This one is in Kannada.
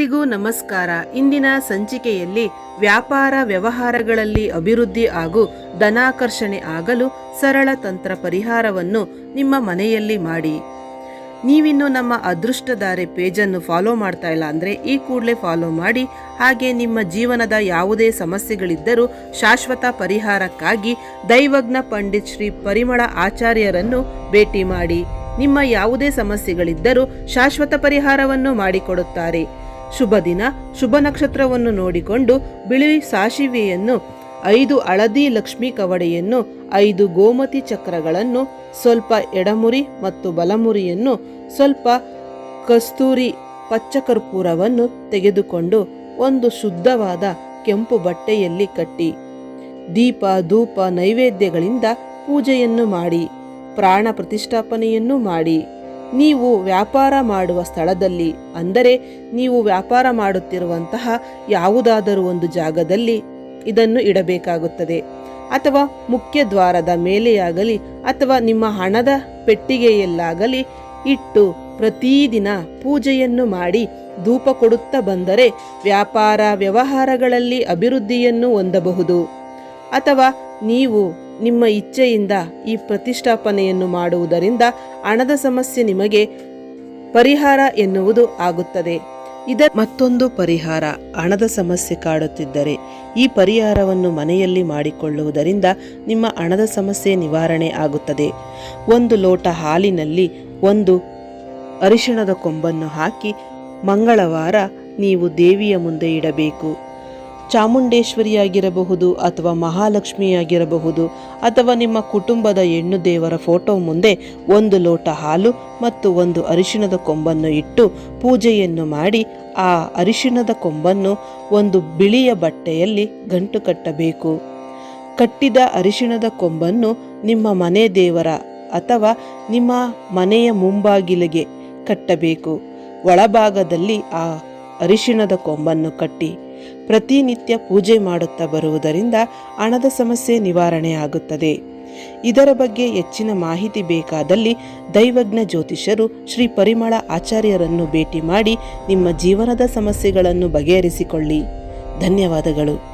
ಎಲ್ಲರಿಗೂ ನಮಸ್ಕಾರ. ಇಂದಿನ ಸಂಚಿಕೆಯಲ್ಲಿ ವ್ಯಾಪಾರ ವ್ಯವಹಾರಗಳಲ್ಲಿ ಅಭಿವೃದ್ಧಿ ಹಾಗೂ ಧನಾಕರ್ಷಣೆ ಆಗಲು ಸರಳ ತಂತ್ರ ಪರಿಹಾರವನ್ನು ನಿಮ್ಮ ಮನೆಯಲ್ಲಿ ಮಾಡಿ. ನೀವಿನ್ನು ನಮ್ಮ ಅದೃಷ್ಟಧಾರೆ ಪೇಜನ್ನು ಫಾಲೋ ಮಾಡ್ತಾ ಇಲ್ಲ ಅಂದರೆ ಈ ಕೂಡಲೇ ಫಾಲೋ ಮಾಡಿ. ಹಾಗೆ ನಿಮ್ಮ ಜೀವನದ ಯಾವುದೇ ಸಮಸ್ಯೆಗಳಿದ್ದರೂ ಶಾಶ್ವತ ಪರಿಹಾರಕ್ಕಾಗಿ ದೈವಜ್ಞ ಪಂಡಿತ್ ಶ್ರೀ ಪರಿಮಳ ಆಚಾರ್ಯರನ್ನು ಭೇಟಿ ಮಾಡಿ. ನಿಮ್ಮ ಯಾವುದೇ ಸಮಸ್ಯೆಗಳಿದ್ದರೂ ಶಾಶ್ವತ ಪರಿಹಾರವನ್ನು ಮಾಡಿಕೊಡುತ್ತಾರೆ. ಶುಭ ದಿನ, ಶುಭ ನಕ್ಷತ್ರವನ್ನು ನೋಡಿಕೊಂಡು ಬಿಳಿ ಸಾಸಿವೆಯನ್ನು, ಐದು ಹಳದಿ ಲಕ್ಷ್ಮಿ ಕವಡೆಯನ್ನು, ಐದು ಗೋಮತಿ ಚಕ್ರಗಳನ್ನು, ಸ್ವಲ್ಪ ಎಡಮುರಿ ಮತ್ತು ಬಲಮುರಿಯನ್ನು, ಸ್ವಲ್ಪ ಕಸ್ತೂರಿ ಪಚ್ಚಕರ್ಪೂರವನ್ನು ತೆಗೆದುಕೊಂಡು ಒಂದು ಶುದ್ಧವಾದ ಕೆಂಪು ಬಟ್ಟೆಯಲ್ಲಿ ಕಟ್ಟಿ, ದೀಪ, ಧೂಪ, ನೈವೇದ್ಯಗಳಿಂದ ಪೂಜೆಯನ್ನು ಮಾಡಿ, ಪ್ರಾಣ ಪ್ರತಿಷ್ಠಾಪನೆಯನ್ನು ಮಾಡಿ. ನೀವು ವ್ಯಾಪಾರ ಮಾಡುವ ಸ್ಥಳದಲ್ಲಿ, ಅಂದರೆ ನೀವು ವ್ಯಾಪಾರ ಮಾಡುತ್ತಿರುವಂತಹ ಯಾವುದಾದರೂ ಒಂದು ಜಾಗದಲ್ಲಿ ಇದನ್ನು ಇಡಬೇಕಾಗುತ್ತದೆ. ಅಥವಾ ಮುಖ್ಯ ದ್ವಾರದ ಮೇಲೆಯಾಗಲಿ, ಅಥವಾ ನಿಮ್ಮ ಹಣದ ಪೆಟ್ಟಿಗೆಯಲ್ಲಾಗಲಿ ಇಟ್ಟು ಪ್ರತಿದಿನ ಪೂಜೆಯನ್ನು ಮಾಡಿ ಧೂಪ ಕೊಡುತ್ತಾ ಬಂದರೆ ವ್ಯಾಪಾರ ವ್ಯವಹಾರಗಳಲ್ಲಿ ಅಭಿವೃದ್ಧಿಯನ್ನು ಹೊಂದಬಹುದು. ಅಥವಾ ನೀವು ನಿಮ್ಮ ಇಚ್ಛೆಯಿಂದ ಈ ಪ್ರತಿಷ್ಠಾಪನೆಯನ್ನು ಮಾಡುವುದರಿಂದ ಹಣದ ಸಮಸ್ಯೆ ನಿಮಗೆ ಪರಿಹಾರ ಎನ್ನುವುದು ಆಗುತ್ತದೆ. ಇದ ಮತ್ತೊಂದು ಪರಿಹಾರ, ಹಣದ ಸಮಸ್ಯೆ ಕಾಡುತ್ತಿದ್ದರೆ ಈ ಪರಿಹಾರವನ್ನು ಮನೆಯಲ್ಲಿ ಮಾಡಿಕೊಳ್ಳುವುದರಿಂದ ನಿಮ್ಮ ಹಣದ ಸಮಸ್ಯೆ ನಿವಾರಣೆ ಆಗುತ್ತದೆ. ಒಂದು ಲೋಟ ಹಾಲಿನಲ್ಲಿ ಒಂದು ಅರಿಶಿಣದ ಕೊಂಬನ್ನು ಹಾಕಿ ಮಂಗಳವಾರ ನೀವು ದೇವಿಯ ಮುಂದೆ ಇಡಬೇಕು. ಚಾಮುಂಡೇಶ್ವರಿಯಾಗಿರಬಹುದು ಅಥವಾ ಮಹಾಲಕ್ಷ್ಮಿಯಾಗಿರಬಹುದು ಅಥವಾ ನಿಮ್ಮ ಕುಟುಂಬದ ಹೆಣ್ಣು ದೇವರ ಫೋಟೋ ಮುಂದೆ ಒಂದು ಲೋಟ ಹಾಲು ಮತ್ತು ಒಂದು ಅರಿಶಿಣದ ಕೊಂಬನ್ನು ಇಟ್ಟು ಪೂಜೆಯನ್ನು ಮಾಡಿ, ಆ ಅರಿಶಿಣದ ಕೊಂಬನ್ನು ಒಂದು ಬಿಳಿಯ ಬಟ್ಟೆಯಲ್ಲಿ ಗಂಟು ಕಟ್ಟಬೇಕು. ಕಟ್ಟಿದ ಅರಿಶಿಣದ ಕೊಂಬನ್ನು ನಿಮ್ಮ ಮನೆ ದೇವರ ಅಥವಾ ನಿಮ್ಮ ಮನೆಯ ಮುಂಬಾಗಿಲಿಗೆ ಕಟ್ಟಬೇಕು. ಒಳಭಾಗದಲ್ಲಿ ಆ ಅರಿಶಿಣದ ಕೊಂಬನ್ನು ಕಟ್ಟಿ ಪ್ರತಿನಿತ್ಯ ಪೂಜೆ ಮಾಡುತ್ತಾ ಬರುವುದರಿಂದ ಹಣದ ಸಮಸ್ಯೆ ನಿವಾರಣೆಯಾಗುತ್ತದೆ ಇದರ ಬಗ್ಗೆ ಹೆಚ್ಚಿನ ಮಾಹಿತಿ ಬೇಕಾದಲ್ಲಿ ದೈವಜ್ಞ ಜ್ಯೋತಿಷರು ಶ್ರೀ ಪರಿಮಳ ಆಚಾರ್ಯರನ್ನು ಭೇಟಿ ಮಾಡಿ ನಿಮ್ಮ ಜೀವನದ ಸಮಸ್ಯೆಗಳನ್ನು ಬಗೆಹರಿಸಿಕೊಳ್ಳಿ. ಧನ್ಯವಾದಗಳು.